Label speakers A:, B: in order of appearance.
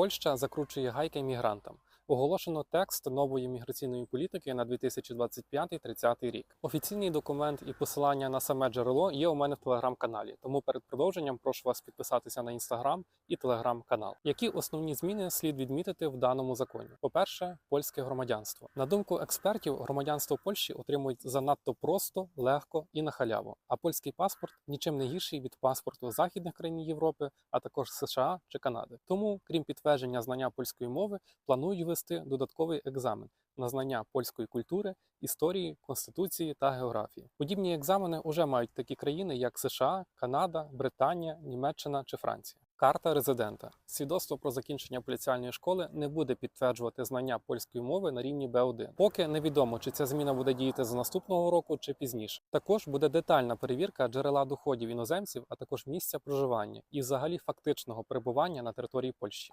A: Польща закручує гайки мігрантам. Оголошено текст нової міграційної політики на 2025-30 рік. Офіційний документ і посилання на саме джерело є у мене в телеграм-каналі. Тому перед продовженням прошу вас підписатися на інстаграм і телеграм-канал. Які основні зміни слід відмітити в даному законі? По-перше, польське громадянство. На думку експертів, громадянство Польщі отримують занадто просто, легко і на халяву. А польський паспорт нічим не гірший від паспорту західних країн Європи, а також США чи Канади. Тому, крім підтвердження знання польської мови, планують ввести додатковий екзамен на знання польської культури, історії, конституції та географії. Подібні екзамени вже мають такі країни, як США, Канада, Британія, Німеччина чи Франція. Карта резидента. Свідоцтво про закінчення поліціальної школи не буде підтверджувати знання польської мови на рівні Б1. Поки невідомо, чи ця зміна буде діяти з наступного року чи пізніше. Також буде детальна перевірка джерела доходів іноземців, а також місця проживання і взагалі фактичного перебування на території Польщі.